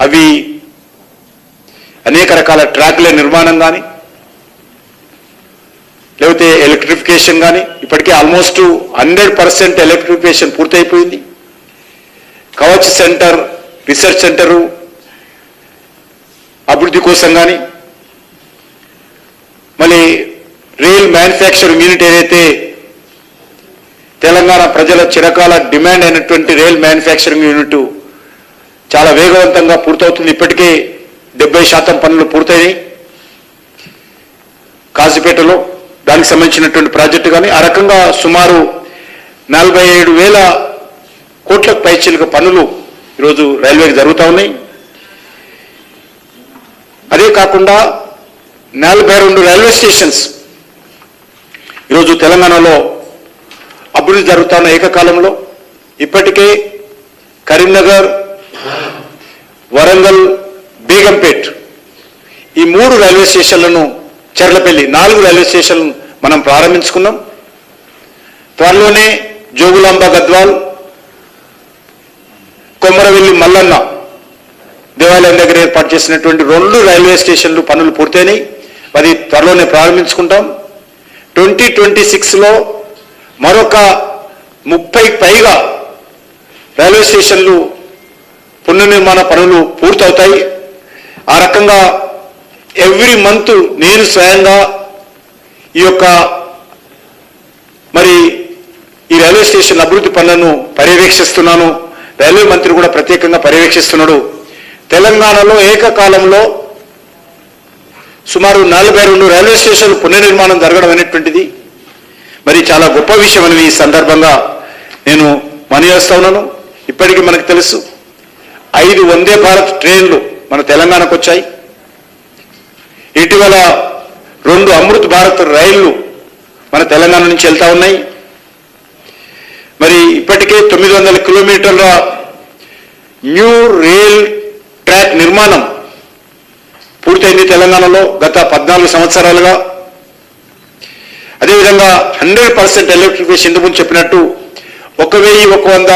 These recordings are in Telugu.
అవి అనేక రకాల ట్రాక్ల నిర్మాణం కానీ లేకపోతే ఎలక్ట్రిఫికేషన్ కానీ ఇప్పటికే ఆల్మోస్ట్ హండ్రెడ్ పర్సెంట్ ఎలక్ట్రిఫికేషన్ పూర్తయిపోయింది. కవచ్ సెంటర్ రీసెర్చ్ సెంటరు అభివృద్ధి కోసం కానీ మళ్ళీ రైల్ మ్యానుఫ్యాక్చరింగ్ యూనిట్ ఏదైతే తెలంగాణ ప్రజల చిరకాల డిమాండ్ అయినటువంటి రైల్ మ్యానుఫ్యాక్చరింగ్ యూనిట్ చాలా వేగవంతంగా పూర్తవుతుంది. ఇప్పటికే డెబ్బై శాతం పనులు పూర్తయినాయి. కాజీపేటలో దానికి సంబంధించినటువంటి ప్రాజెక్టు కానీ ఆ రకంగా సుమారు నలభై ఏడు వేల కోట్లకు పైచీలకు పనులు ఈరోజు రైల్వేకి జరుగుతూ ఉన్నాయి. అదే కాకుండా నలభై రెండు రైల్వే స్టేషన్స్ ఈరోజు తెలంగాణలో అభివృద్ధి జరుగుతున్న ఏకకాలంలో ఇప్పటికే కరీంనగర్ వరంగల్ బేగంపేట్. ఈ మూడు రైల్వే స్టేషన్లను చెర్లపల్లి నాలుగు రైల్వే స్టేషన్లను మనం ప్రారంభించుకున్నాం. త్వరలోనే జోగులాంబ గద్వాల్ కొమరవెల్లి మల్లన్న దేవాలయం దగ్గర ఏర్పాటు చేసినటువంటి రెండు రైల్వే స్టేషన్లు పనులు పూర్తయినాయి. అది త్వరలోనే ప్రారంభించుకుంటాం. ట్వంటీ ట్వంటీ సిక్స్లో మరొక ముప్పై పైగా రైల్వే స్టేషన్లు పునర్నిర్మాణ పనులు పూర్తవుతాయి. ఆ రకంగా ఎవ్రీ మంత్ నేను స్వయంగా ఈ యొక్క మరి ఈ రైల్వే స్టేషన్ అభివృద్ధి పనులను పర్యవేక్షిస్తున్నాను. రైల్వే మంత్రి కూడా ప్రత్యేకంగా పర్యవేక్షిస్తున్నాడు. తెలంగాణలో ఏకకాలంలో సుమారు నలభై రెండు రైల్వే స్టేషన్లు పునర్నిర్మాణం జరగడం అనేటువంటిది మరి చాలా గొప్ప విషయం అని ఈ సందర్భంగా నేను మనయేస్తా ఉన్నాను. ఇప్పటికీ మనకు తెలుసు. ఐదు వందే భారత్ ట్రైన్లు మన తెలంగాణకు వచ్చాయి. ఇటీవల రెండు అమృత్ భారత్ రైళ్ళు మన తెలంగాణ నుంచి వెళ్తా ఉన్నాయి. మరి ఇప్పటికే తొమ్మిది వందల కిలోమీటర్ల న్యూ రైల్ ట్రాక్ నిర్మాణం పూర్తయింది తెలంగాణలో గత పద్నాలుగు సంవత్సరాలుగా. అదేవిధంగా హండ్రెడ్ పర్సెంట్ ఎలక్ట్రిఫికేషన్ ఇంతకుముందు చెప్పినట్టు ఒక వెయ్యి ఒక వంద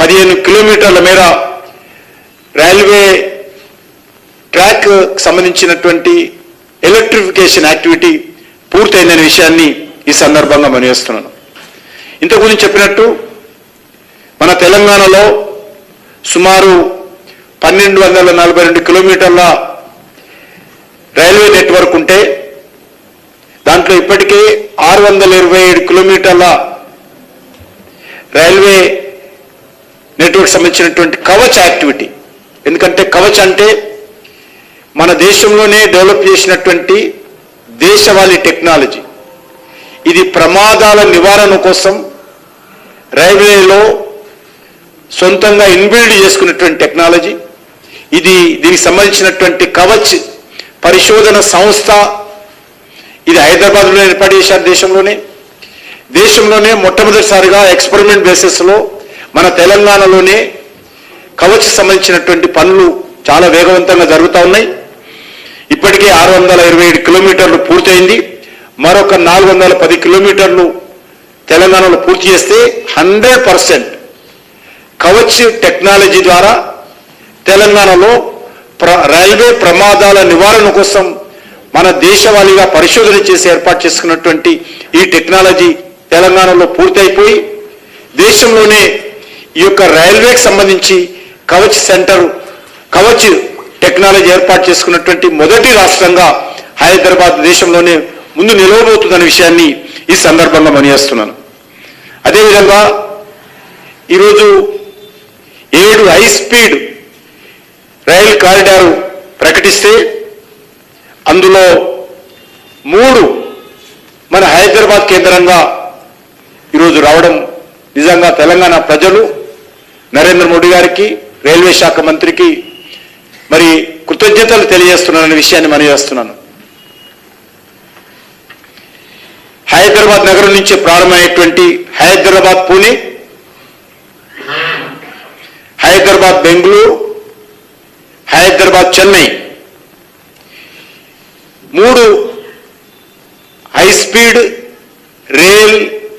పదిహేను కిలోమీటర్ల మేర రైల్వే ట్రాక్ సంబంధించినటువంటి ఎలక్ట్రిఫికేషన్ యాక్టివిటీ పూర్తయిందనే విషయాన్ని ఈ సందర్భంగా మనవేస్తున్నాను ఇంతకు గురించి చెప్పినట్టు మన తెలంగాణలో సుమారు పన్నెండు వందల నలభై రెండు కిలోమీటర్ల రైల్వే నెట్వర్క్ ఉంటే దాంట్లో ఇప్పటికే ఆరు వందల ఇరవై ఏడు కిలోమీటర్ల రైల్వే నెట్వర్క్ సంబంధించినటువంటి కవచ్ యాక్టివిటీ ఎందుకంటే కవచ్ అంటే మన దేశంలోనే డెవలప్ చేసినటువంటి దేశవాళీ టెక్నాలజీ. ఇది ప్రమాదాల నివారణ కోసం రైల్వేలో సొంతంగా ఇన్బిల్డ్ చేసుకున్నటువంటి టెక్నాలజీ. ఇది దీనికి సంబంధించినటువంటి కవచ్ పరిశోధన సంస్థ. ఇది హైదరాబాద్లో ఏర్పాటు చేశారు దేశంలోనే. దేశంలోనే మొట్టమొదటిసారిగా ఎక్స్పెరిమెంట్ బేసిస్లో మన తెలంగాణలోనే కవచ్ సంబంధించినటువంటి పనులు చాలా వేగవంతంగా జరుగుతూ ఉన్నాయి. ఇప్పటికే ఆరు వందల ఇరవై ఏడు కిలోమీటర్లు పూర్తయింది. మరొక నాలుగు వందల పది కిలోమీటర్లు తెలంగాణలో పూర్తి చేస్తే హండ్రెడ్ పర్సెంట్ కవచ్ టెక్నాలజీ ద్వారా తెలంగాణలో ప్ర రైల్వే ప్రమాదాల నివారణ కోసం మన దేశవాళీగా పరిశోధన చేసి ఏర్పాటు చేసుకున్నటువంటి ఈ టెక్నాలజీ తెలంగాణలో పూర్తయిపోయి దేశంలోనే ఈ యొక్క రైల్వేకి సంబంధించి కవచ్ సెంటర్ కవచ్ టెక్నాలజీ ఏర్పాటు చేసుకున్నటువంటి మొదటి రాష్ట్రంగా హైదరాబాద్ దేశంలోనే ముందు నిలవబోతుందనే విషయాన్ని ఈ సందర్భంగా మనియేస్తున్నాను. అదేవిధంగా ఈరోజు ఏడు హై స్పీడ్ రైల్ కారిడారు ప్రకటిస్తే అందులో మూడు మన హైదరాబాద్ కేంద్రంగా ఈరోజు రావడం నిజంగా తెలంగాణ ప్రజలు నరేంద్ర మోడీ గారికి రైల్వే శాఖ మంత్రికి మరి కృతజ్ఞతలు తెలియజేస్తున్నాననే విషయాన్ని మనం చేస్తున్నాను. హైదరాబాద్ నగరం నుంచి ప్రారంభమైనటువంటి హైదరాబాద్ పూణే హైదరాబాద్ బెంగళూరు హైదరాబాద్ చెన్నై మూడు high speed rail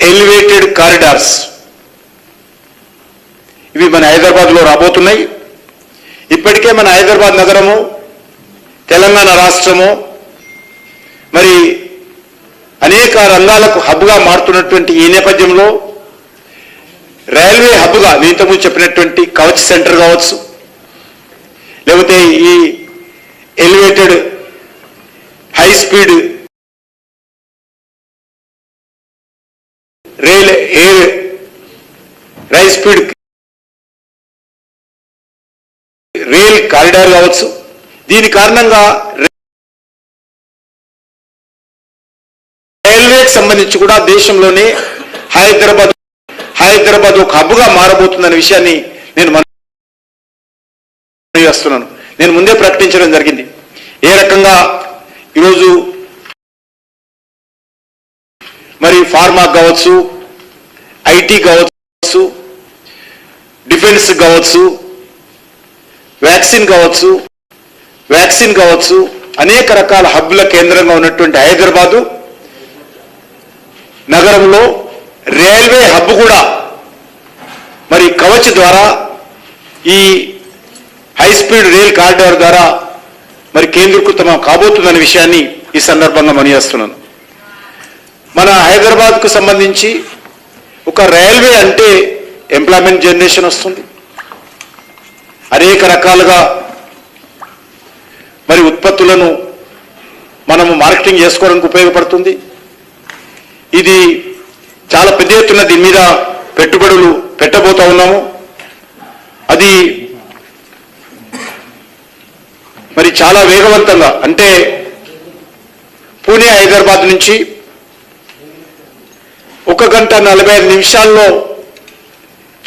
elevated corridors. హైదరాబాద్లో రాబోతున్నాయి. ఇప్పటికే మన హైదరాబాద్ నగరము తెలంగాణ రాష్ట్రము మరి అనేక రంగాలకు హబ్గా మారుతున్నటువంటి ఈ నేపథ్యంలో రైల్వే హబ్గా నేను ఇంతకుముందు చెప్పినటువంటి కవచ్ సెంటర్ కావచ్చు లేకపోతే ఈ elevated high speed rail air high speed rail కావచ్చు. దీని కారణంగా రైల్వేకి సంబంధించి కూడా దేశంలోనే హైదరాబాద్ హైదరాబాద్ ఒక హబ్గా మారబోతుందనే విషయాన్ని నేను మన చేస్తున్నాను. నేను ముందే ప్రకటించడం జరిగింది. ఏ రకంగా ఈరోజు మరి ఫార్మా కావచ్చు ఐటీ కావచ్చు డిఫెన్స్ కావచ్చు వ్యాక్సిన్ కావచ్చు వ్యాక్సిన్ కావచ్చు అనేక రకాల హబ్బుల కేంద్రంగా ఉన్నటువంటి హైదరాబాదు నగరంలో రైల్వే హబ్ కూడా మరి కవచ్ ద్వారా ఈ హై స్పీడ్ రైల్ కారిడార్ ద్వారా మరి కేంద్రీకృతం కాబోతుందనే విషయాన్ని ఈ సందర్భంగా మనియేస్తున్నాను మన హైదరాబాద్కు సంబంధించి ఒక రైల్వే అంటే ఎంప్లాయ్మెంట్ జనరేషన్ వస్తుంది. అనేక రకాలుగా మరి ఉత్పత్తులను మనము మార్కెటింగ్ చేసుకోవడానికి ఉపయోగపడుతుంది. ఇది చాలా పెద్ద ఎత్తున దీని మీద పెట్టుబడులు పెట్టబోతా ఉన్నాము. అది మరి చాలా వేగవంతంగా అంటే పూణే హైదరాబాద్ నుంచి ఒక గంట నలభై ఐదు నిమిషాల్లో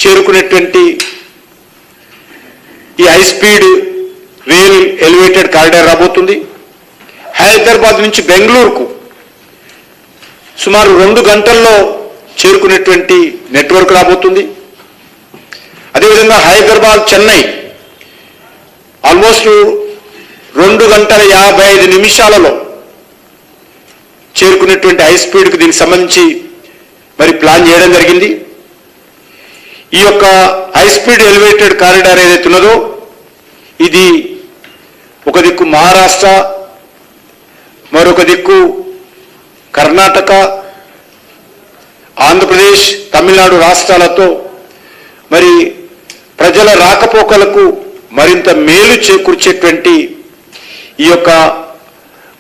చేరుకునేటువంటి ఈ high speed rail elevated corridor రాబోతుంది. హైదరాబాద్ నుంచి బెంగళూరుకు సుమారు రెండు గంటల్లో చేరుకునేటువంటి నెట్వర్క్ రాబోతుంది. అదేవిధంగా హైదరాబాద్ చెన్నై ఆల్మోస్ట్ రెండు గంటల యాభై ఐదు నిమిషాలలో చేరుకునేటువంటి హై స్పీడ్కి దీనికి సంబంధించి మరి ప్లాన్ చేయడం జరిగింది. ఈ యొక్క హై స్పీడ్ ఎలివేటెడ్ కారిడార్ ఏదైతే ఉన్నదో ఇది ఒక దిక్కు మహారాష్ట్ర మరొక దిక్కు కర్ణాటక ఆంధ్రప్రదేశ్ తమిళనాడు రాష్ట్రాలతో మరి ప్రజల రాకపోకలకు మరింత మేలు చేకూర్చేటువంటి ఈ యొక్క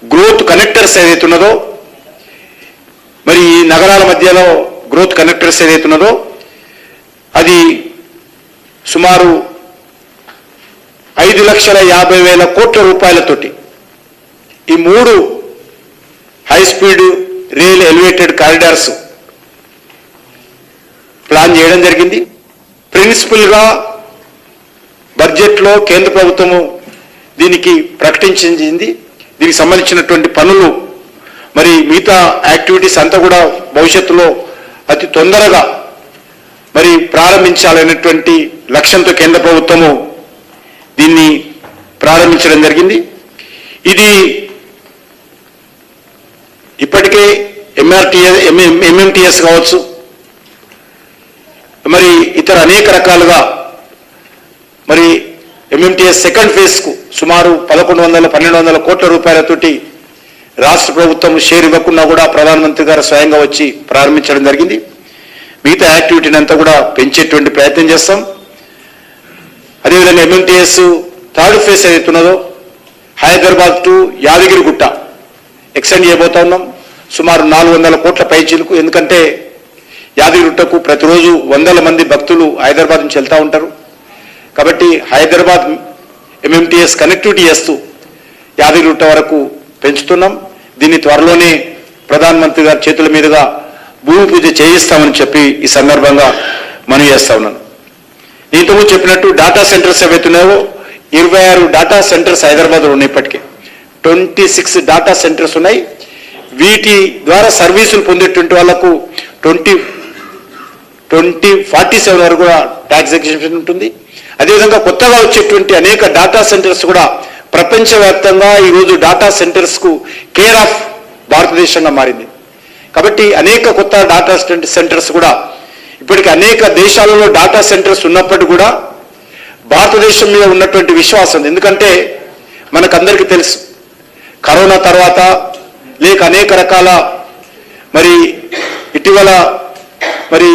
గ్రోత్ కనెక్టర్స్ ఏదైతే ఉన్నదో మరి ఈ నగరాల మధ్యలో గ్రోత్ కనెక్టర్స్ ఏదైతే ఉన్నదో అది సుమారు ఐదు లక్షల యాభై వేల కోట్ల రూపాయలతోటి. ఈ మూడు high speed rail elevated corridors plan చేయడం జరిగింది. ప్రిన్సిపల్గా బడ్జెట్లో కేంద్ర ప్రభుత్వము దీనికి ప్రకటించింది. దీనికి సంబంధించినటువంటి పనులు మరి మిగతా యాక్టివిటీస్ అంతా కూడా భవిష్యత్తులో అతి తొందరగా మరి ప్రారంభించాలనేటువంటి లక్ష్యంతో కేంద్ర ప్రభుత్వము దీన్ని ప్రారంభించడం జరిగింది. ఇది ఇప్పటికే ఎంఆర్టీఎస్ ఎంఎంటీఎస్ కావచ్చు మరి ఇతర అనేక రకాలుగా మరి ఎంఎంటీఎస్ సెకండ్ ఫేజ్కు సుమారు పదకొండు వందల పన్నెండు వందల కోట్ల రూపాయలతోటి రాష్ట్ర ప్రభుత్వం షేర్ ఇవ్వకుండా కూడా ప్రధానమంత్రి గారు స్వయంగా వచ్చి ప్రారంభించడం జరిగింది. యాక్టివిటీని అంతా కూడా పెంచేటువంటి ప్రయత్నం చేస్తాం. అదేవిధంగా ఎంఎంటీఎస్ థర్డ్ ఫేజ్ ఏదైతున్నదో హైదరాబాద్ టు యాదగిరిగుట్ట ఎక్స్టెండ్ చేయబోతా ఉన్నాం. సుమారు నాలుగు వందల కోట్ల పైచీలకు ఎందుకంటే యాదగిరిగుట్టకు ప్రతిరోజు వందల మంది భక్తులు హైదరాబాద్ నుంచి వెళ్తూ ఉంటారు. కాబట్టి హైదరాబాద్ ఎంఎంటీఎస్ కనెక్టివిటీ చేస్తూ యాదగిరిగుట్ట వరకు పెంచుతున్నాం. దీన్ని త్వరలోనే ప్రధానమంత్రి గారి చేతుల మీదుగా భూమి పూజ చేయిస్తామని చెప్పి ఈ సందర్భంగా మనం చేస్తా ఉన్నాను. ఇంతకు చెప్పినట్టు డాటా సెంటర్స్ ఏవైతున్నాయో ఇరవై ఆరు డాటా సెంటర్స్ హైదరాబాద్లో ఉన్నాయి ఇప్పటికే. ట్వంటీ సిక్స్ డాటా సెంటర్స్ ఉన్నాయి. వీటి ద్వారా సర్వీసులు పొందేటువంటి వాళ్ళకు ట్వంటీ ట్వంటీ ఫార్టీ సెవెన్ వరకు కూడా ట్యాక్స్ ఎగ్జిబిషన్ ఉంటుంది. అదేవిధంగా కొత్తగా వచ్చేటువంటి అనేక డాటా సెంటర్స్ కూడా ప్రపంచవ్యాప్తంగా ఈరోజు డాటా సెంటర్స్కు కేర్ ఆఫ్ భారతదేశంగా మారింది. కాబట్టి అనేక కొత్త డాటా సెంటర్స్ కూడా ఇప్పటికి అనేక దేశాలలో డాటా సెంటర్స్ ఉన్నప్పటికీ కూడా భారతదేశం మీద ఉన్నటువంటి విశ్వాసం. ఎందుకంటే మనకందరికీ తెలుసు కరోనా తర్వాత లేక అనేక రకాల మరి ఇటీవల మరి